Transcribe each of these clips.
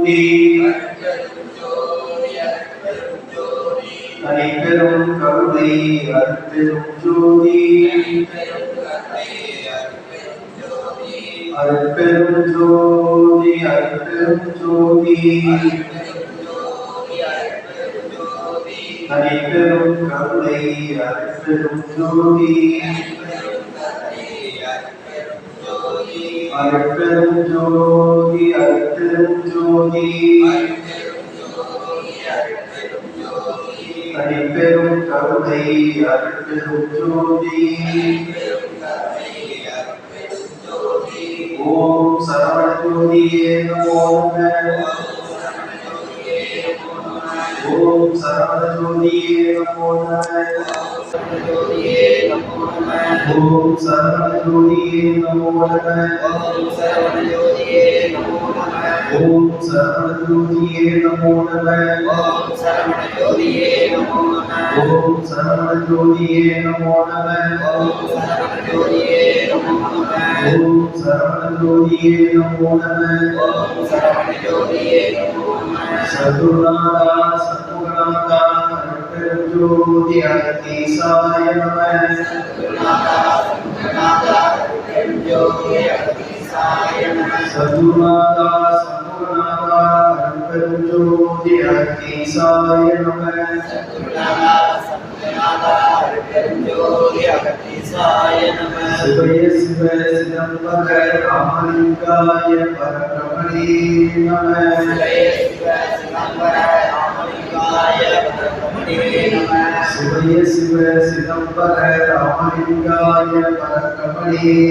ஜோதி. அனைவரும் கருணை அற்பெரும் ஜோதி. அற்பெரும் ஜோதி அற்பெரும் ஜோதி. அனைவரும் கருணை அற்பெரும் ஜோதி. அருட்பெருஞ்சோதி அருட்பெருஞ்சோதி தனிப்பெரும் கருணை அருட்பெருஞ்சோதி ஓம் சரவண ஜோதியே நமோ நம ஓம் சரவண ஜோதியே நமோ நம ஓம் சரவண ஜோதியே நமோ நம ஓம் சரவண ஜோதியே நமோ நம ஓம் சரவண ஜோதியே நமோ நம ஓம் சரவண ஜோதியே நமோ நம ஓம் சரவண ஜோதியே நமோ நம ஓம் சரவண ஜோதியே நமோ நம الوجود يأتي سايما سجمدا سجمدا الوجود يأتي سايما سبحانه سبحانه بغیر شو سمبر روای پ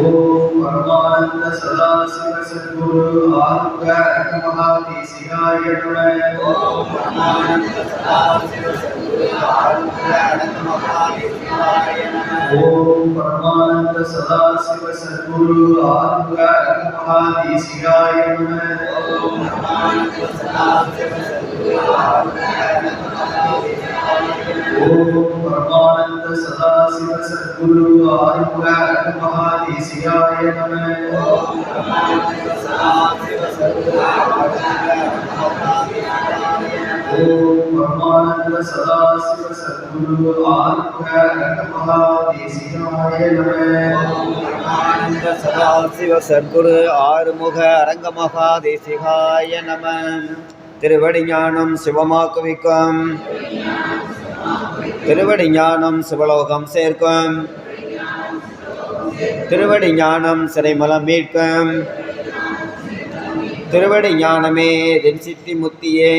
ஓம் பரமானந்த சதாசிவ சத்குரு ஆத்ம மகாதேசிகாய நம ஓம் ஓம் பரமானந்த சதாசிவ சத்குரு ஆத்ம மகாதேசிகாய நம ஓம் ஓம் பரமானந்த சதாசிவ சத்குரு ஆத்ம மகாதேசிகாய நம ஓம் ஓம் பரமானந்த சதாசிவ சத்குரு ஆத்ம மகாதேசிகாய நம ஓம் ಪರಮಾನಂದ ಸದಾ ಶಿವ ಸದ್ಗುರು ಆರುಗ ಮಹಾದೇಶಿಯಾಯ ಓಂ ಪರಮಾನಂದ ಸದಾ ಶಿವ ಸದ್ಗುರು ಆರುಗ ಮಹಾದೇಶಿಯಾಯ ನಮ ಸದಾ ಶಿವ ಸದ್ಗುರು ಆರುಮುಗ ಅರಂಗ ಮಹಾದೇಶಿಹಾಯ ನಮ திருவடிஞானம் சிவமாக்குவிக்கும் திருவடி ஞானம் சிவலோகம் சேர்க்கும். திருவடி ஞானம் சிறைமலம் மீட்கும். திருவடி ஞானமே தென் சித்தி முத்தியே.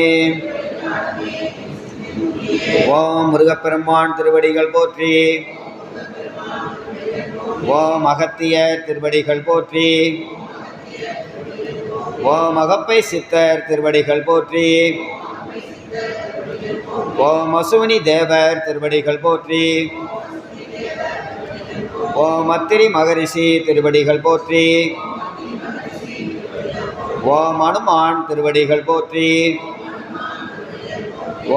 ஓம் முருகப்பெருமான் திருவடிகள் போற்றி. ஓம் அகத்திய திருவடிகள் போற்றி. ஓம் அகப்பை சித்தர் திருவடிகள் போற்றி. ஓம் அசுவினி தேவர் திருவடிகள் போற்றி. ஓம் அத்திரி மகரிஷி திருவடிகள் போற்றி. ஓம் அனுமான் திருவடிகள் போற்றி.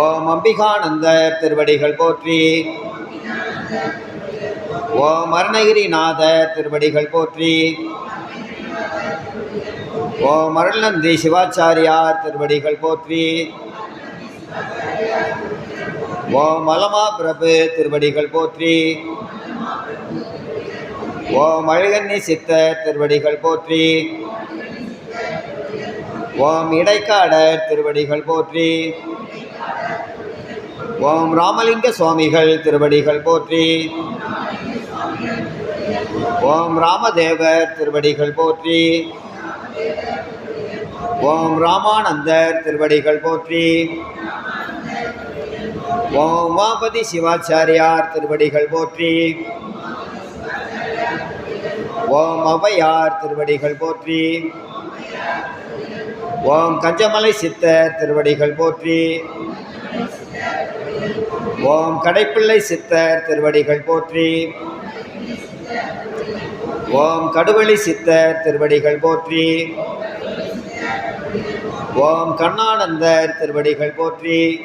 ஓம் அம்பிகானந்தர் திருவடிகள் போற்றி. ஓம் அருணகிரிநாதர் திருவடிகள் போற்றி. ஓம் அருள்நந்தி சிவாச்சாரியார் திருவடிகள் போற்றி. ஓம் அலமா பிரபு திருவடிகள் போற்றி. ஓம் அழகன்னி சித்தர் திருவடிகள் போற்றி. ஓம் இடைக்காடர் திருவடிகள் போற்றி. ஓம் ராமலிங்க சுவாமிகள் திருவடிகள் போற்றி. ஓம் ராமதேவர் திருவடிகள் போற்றி. ஓம் ராமானந்தர் திருவடிகள் போற்றி. ஓம் உமாபதி சிவாச்சாரியார் திருவடிகள் போற்றி. ஓம் அவையார் திருவடிகள் போற்றி. ஓம் கஞ்சமலை சித்தர் திருவடிகள் போற்றி. ஓம் கடைப்பிள்ளை சித்தர் திருவடிகள் போற்றி. ஓம் கடுவழி சித்தர் திருவடிகள் போற்றி. ஓம் கண்ணானந்தர் திருவடிகள் போற்றி.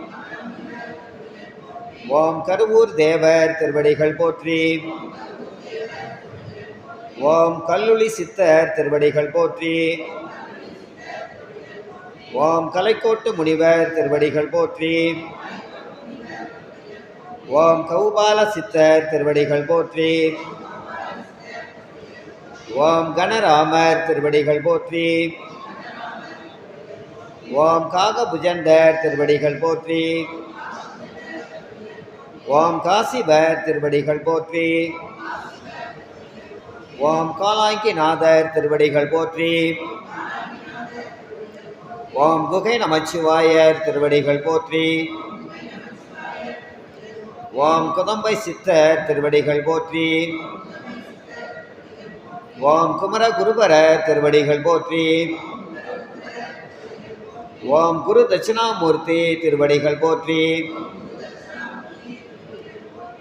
ஓம் கருவூர் தேவர் திருவடிகள் போற்றி. ஓம் கல்லுளி சித்தர் திருவடிகள் போற்றி. ஓம் கலைக்கோட்டு முனிவர் திருவடிகள் போற்றி. ஓம் கௌபால சித்தர் திருவடிகள் போற்றி. ஓம் கணராமர் திருவடிகள் போற்றி. ஓம் காகபுஜண்டர் திருவடிகள் போற்றி. ஓம் காசிபர் திருவடிகள் போற்றி. ஓம் காலாங்கிநாதர் திருவடிகள் போற்றி. ஓம் குகை நமச்சிவாயர் திருவடிகள் போற்றி. ஓம் குதம்பை சித்தர் திருவடிகள் போற்றி. ஓம் குமர குருபரர் திருவடிகள் போற்றி. ஓம் குரு தட்சிணாமூர்த்தி திருவடிகள் போற்றி.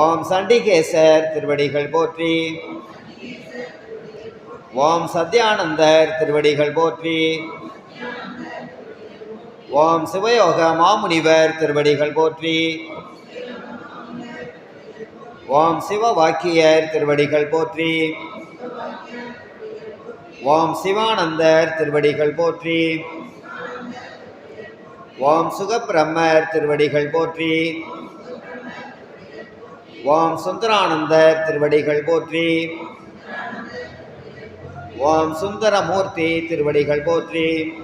ஓம் சண்டிகேசர் திருவடிகள் போற்றி. ஓம் சத்யானந்தர் திருவடிகள் போற்றி. ஓம் சிவயோக மாமுனிவர் திருவடிகள் போற்றி. ஓம் சிவ வாக்கியர் திருவடிகள் போற்றி. ஓம் சிவானந்தர் திருவடிகள் போற்றி. ஓம் சுகப்பிரம்மர் திருவடிகள் போற்றி. ஓம் சுந்தரானந்தர் திருவடிகள் போற்றி. ஓம் சுந்தரமூர்த்தி திருவடிகள் போற்றி.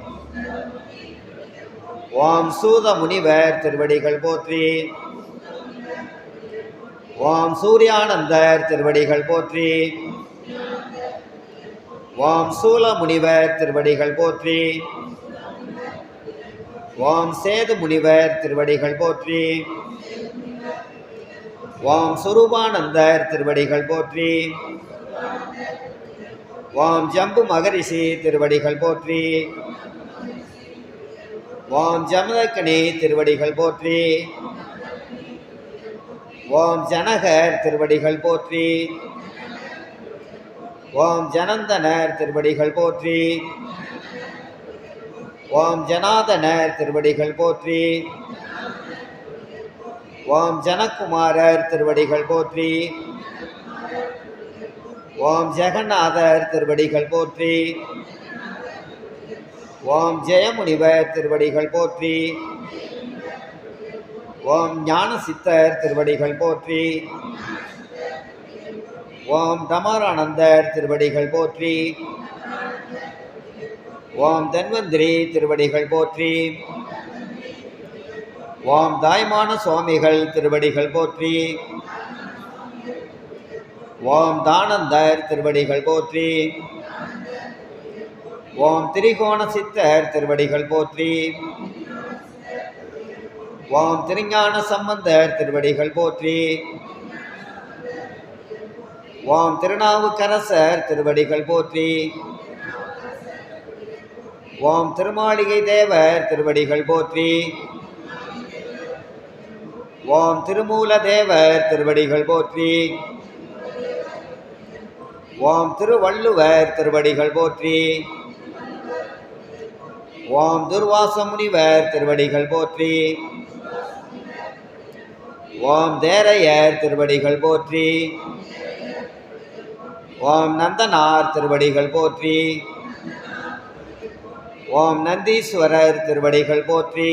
ஓம் சூத முனிவர் திருவடிகள் போற்றி. ஓம் சூர்யானந்தர் திருவடிகள் போற்றி. ஓம் சூல முனிவர் திருவடிகள் போற்றி. ஓம் சேது முனிவர் திருவடிகள் போற்றி. ஓம் சுரூபானந்தர் திருவடிகள் போற்றி. ஓம் ஜம்பு மகரிஷி திருவடிகள் போற்றி. ஓம் ஜமதக்கணி திருவடிகள் போற்றி. ஓம் ஜனகர் திருவடிகள் போற்றி. ஓம் ஜனந்தனர் திருவடிகள் போற்றி. ஓம் ஜனாதனர் திருவடிகள் போற்றி. ஓம் ஜனகுமாரர் திருவடிகள் போற்றி. ஓம் ஜெகநாதர் திருவடிகள் போற்றி. ஓம் ஜெயமுனிவர் திருவடிகள் போற்றி. ஓம் ஞானசித்தர் திருவடிகள் போற்றி. ஓம் தமரானந்தர் திருவடிகள் போற்றி. ஓம் தன்வந்திரி திருவடிகள் போற்றி. ஓம் தாய்மான சுவாமிகள் திருவடிகள் போற்றி. ஓம் தானந்தர் திருவடிகள் போற்றி. ஓம் திரிகோண சித்தர் திருவடிகள் போற்றி. ஓம் திருஞான சம்பந்தர் திருவடிகள் போற்றி. ஓம் திருநாவுக்கரசர் திருவடிகள் போற்றி. ஓம் திருமாளிகை தேவர் திருவடிகள் போற்றி. ஓம் திருமூல தேவர் திருவடிகள் போற்றி. ஓம் திருவள்ளுவர் திருவடிகள் போற்றி. ஓம் துர்வாச முனிவர் திருவடிகள் போற்றி. ஓம் தேரையர் திருவடிகள் போற்றி. ஓம் நந்தனார் திருவடிகள் போற்றி. ஓம் நந்தீஸ்வரர் திருவடிகள் போற்றி.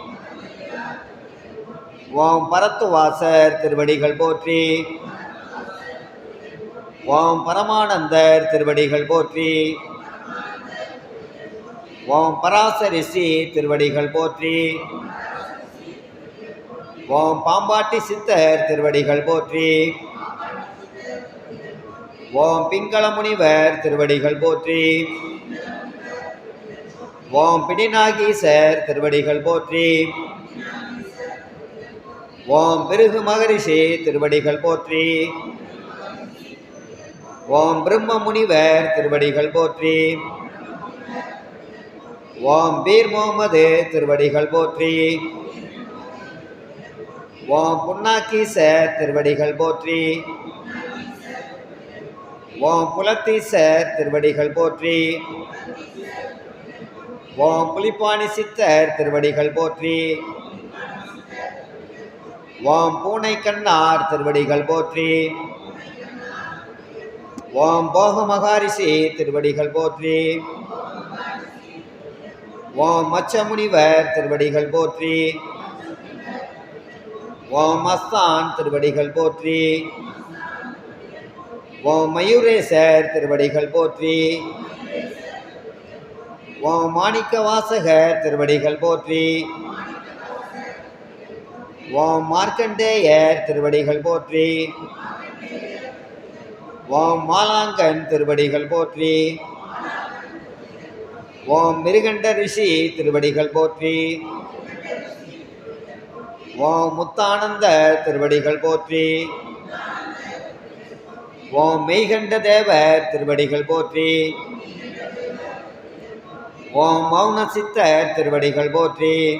ஓம் பரத்துவாசர் திருவடிகள் போற்றி. ஓம் பரமானந்தர் திருவடிகள் போற்றி. ஓம் பராசரிசி திருவடிகள் போற்றி. ஓம் பாம்பாட்டி சித்தர் திருவடிகள் போற்றி. ஓம் பிங்கள முனிவர் திருவடிகள் போற்றி. ஓம் பிடிநாகீசர் திருவடிகள் போற்றி. ஓம் பிருகு மகரிஷி திருவடிகள் போற்றி. ஓம் பிரம்ம முனிவர் திருவடிகள் போற்றி. ஓம் பீர் முகமது திருவடிகள் போற்றி. ஓம் புன்னாக்கீச திருவடிகள் போற்றி. ஓம் புலத்தீச திருவடிகள் போற்றி. ஓம் புலிப்பாணி சித்தர் திருவடிகள் போற்றி. ஓம் பூனை கண்ணார் திருவடிகள் போற்றி. ஓம் போக மகாரிஷி திருவடிகள் போற்றி. ஓம் மச்ச முனிவர் திருவடிகள் போற்றி. ஓம் மஸ்தான் திருவடிகள் போற்றி. ஓம் மயூரேசர் திருவடிகள் போற்றி. ஓம் மாணிக்க வாசகர் திருவடிகள் போற்றி. ஓம் மார்க்கண்டேயர் திருவடிகள் போற்றி. ஓம் மாலாங்கன் திருவடிகள் போற்றி. ஓம் மிருகண்ட ரிஷி திருவடிகள் போற்றி. ஓம் முத்தானந்த திருவடிகள் போற்றி. ஓம் மெய்கண்ட தேவர் திருவடிகள் போற்றி. ஓம் மௌன சித்தர் திருவடிகள் போற்றி.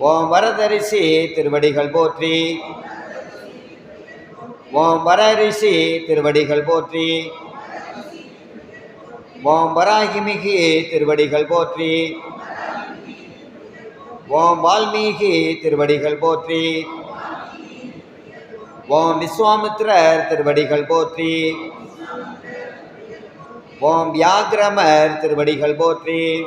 ஓம் வரதரிசி திருவடிகள் போற்றி. ஓம் வரரிஷி திருவடிகள் போற்றி. ஓம் வராகிமிகி திருவடிகள் போற்றி. ஓம் வால்மீகி திருவடிகள் போற்றி. ஓம் விஸ்வாமித்ரர் திருவடிகள் போற்றி. ஓம் வியாகிரமர் திருவடிகள் போற்றி.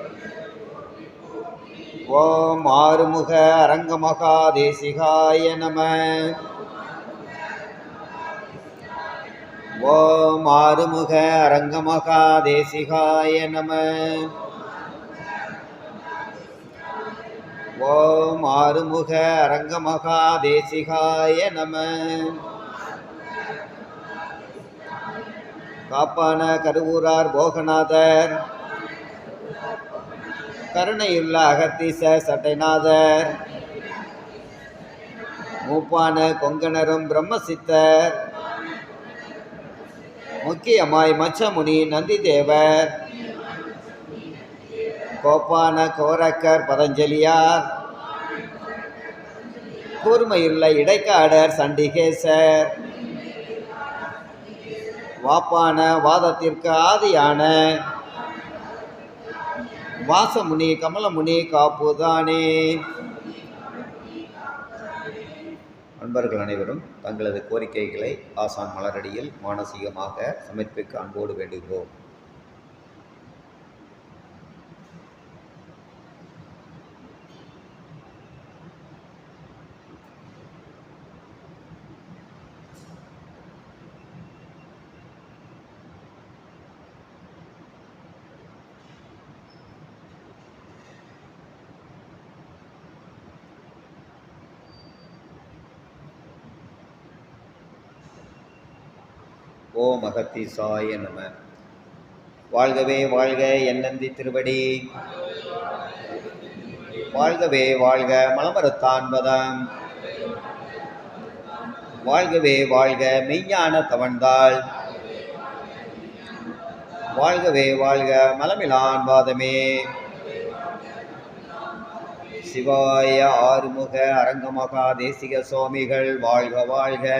ஓம் ஆறுமுக அரங்கமகா தேசிகாய நம. ஓம் ஆறுமுக அரங்கமகா தேசிகாய நம. ஓம் ஆறுமுக அரங்கமகா தேசிகாய நம. காப்பான கருவூரார் போகநாதர். கருணையுள்ள அகத்தீச சட்டைநாதர். மூப்பான கொங்கணரும் பிரம்மசித்தர். முக்கியமாய் மச்சமுனி நந்திதேவர். கோப்பான கோரக்கர் பதஞ்சலியார். கூர்மையுள்ள இடைக்காடர் சண்டிகேசர். வாப்பான வாதத்திற்கு ஆதியான வாசமுனி கமலமுனி காப்புதானே. அன்பர்கள் அனைவரும் தங்களது கோரிக்கைகளை ஆசான் மலரடியில் மானசீகமாக சமர்ப்பிக்க அன்போடு வேண்டுகிறோம். ஓம் சாய நம. வாழ்கவே வாழ்க என்னந்தி திருவடி. வாழ்கவே வாழ்க மலமரத்தான்பதம் வாழ்கவே வாழ்க மெய்ஞான தவழ்ந்தாள் வாழ்கவே வாழ்க மலமிலான் வாதமே. சிவாய ஆறுமுக அரங்கமகா தேசிக சுவாமிகள் வாழ்க வாழ்க.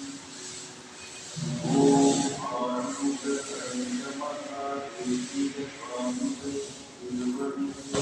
Thank you.